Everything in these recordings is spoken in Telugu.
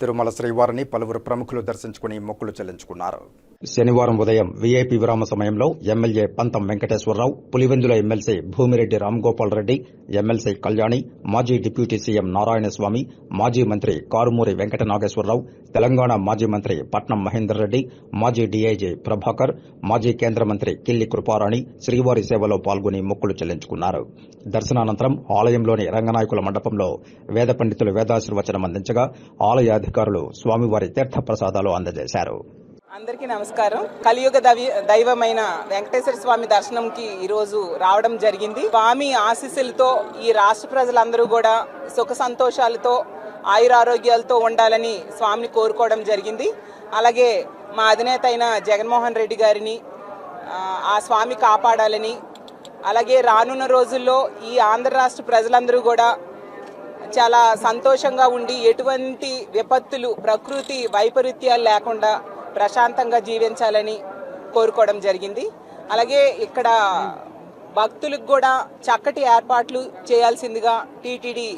తిరుమల శ్రీవారిని పలువురు ప్రముఖులు దర్శించుకుని మొక్కులు చెల్లించుకున్నారు. శనివారం ఉదయం వీఐపీ విరామ సమయంలో MLA Pantham Venkateswararao Pulivendula MLC Bhumireddy Ramgopal Reddy MLC Kalyani మాజీ డిప్యూటీ సీఎం నారాయణస్వామి మాజీ మంత్రి కారుమూరి వెంకట నాగేశ్వరరావు తెలంగాణ మాజీ మంత్రి పట్నం మహేందర్ రెడ్డి మాజీ డీఐజీ ప్రభాకర్ మాజీ కేంద్ర మంత్రి కిల్లి కృపారాణి శ్రీవారి సేవలో పాల్గొని మొక్కులు చెల్లించుకున్నారు. దర్శనానంతరం ఆలయంలోని రంగనాయకుల మండపంలో వేద పండితులు వేదాశీర్వచనం అందించగా ఆలయ అధికారులు స్వామివారి తీర్థ ప్రసాదాలు అందజేశారు. అందరికీ నమస్కారం. కలియుగ దవి- దైవమైన వెంకటేశ్వర స్వామి దర్శనంకి ఈ రోజు రావడం జరిగింది. స్వామి ఆశీస్సులతో ఈ రాష్ట్ర ప్రజలందరూ కూడా సుఖ సంతోషాలతో ఆయురారోగ్యాలతో ఉండాలని స్వామిని కోరుకోవడం జరిగింది. అలాగే మా అధినేత అయిన జగన్మోహన్ రెడ్డి గారిని ఆ స్వామి కాపాడాలని అలాగే రానున్న రోజుల్లో ఈ ఆంధ్ర రాష్ట్ర ప్రజలందరూ కూడా చాలా సంతోషంగా ఉండి ఎటువంటి విపత్తులు ప్రకృతి వైపరీత్యాలు లేకుండా ప్రశాంతంగా జీవించాలని కోరుకోవడం జరిగింది. అలాగే ఇక్కడ భక్తులకు కూడా చక్కటి ఏర్పాట్లు చేయాల్సిందిగా టీటీడీ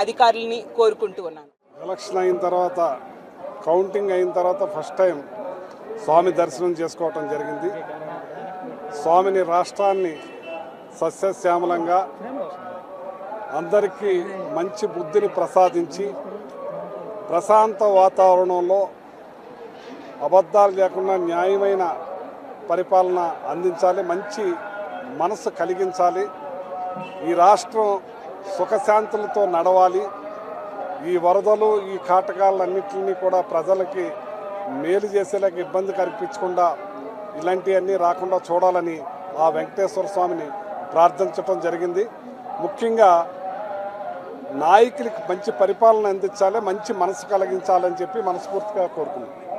అధికారులని కోరుకుంటూ ఉన్నాను. ఎలక్షన్ అయిన తర్వాత కౌంటింగ్ అయిన తర్వాత ఫస్ట్ టైం స్వామి దర్శనం చేసుకోవటం జరిగింది. స్వామిని రాష్ట్రాన్ని సస్యశ్యామలంగా అందరికీ మంచి బుద్ధిని ప్రసాదించి ప్రశాంత వాతావరణంలో అబద్ధాలు లేకుండా న్యాయమైన పరిపాలన అందించాలి మంచి మనసు కలిగించాలి. ఈ రాష్ట్రం సుఖశాంతులతో నడవాలి. ఈ వరదలు ఈ కాటకాలన్నింటినీ కూడా ప్రజలకి మేలు చేసేలాగా ఇబ్బంది కల్పించకుండా ఇలాంటివన్నీ రాకుండా చూడాలని ఆ వెంకటేశ్వర స్వామిని ప్రార్థించటం జరిగింది. ముఖ్యంగా నాయకులకి మంచి పరిపాలన అందించాలి మంచి మనసు కలిగించాలని చెప్పి మనస్ఫూర్తిగా కోరుకున్నాను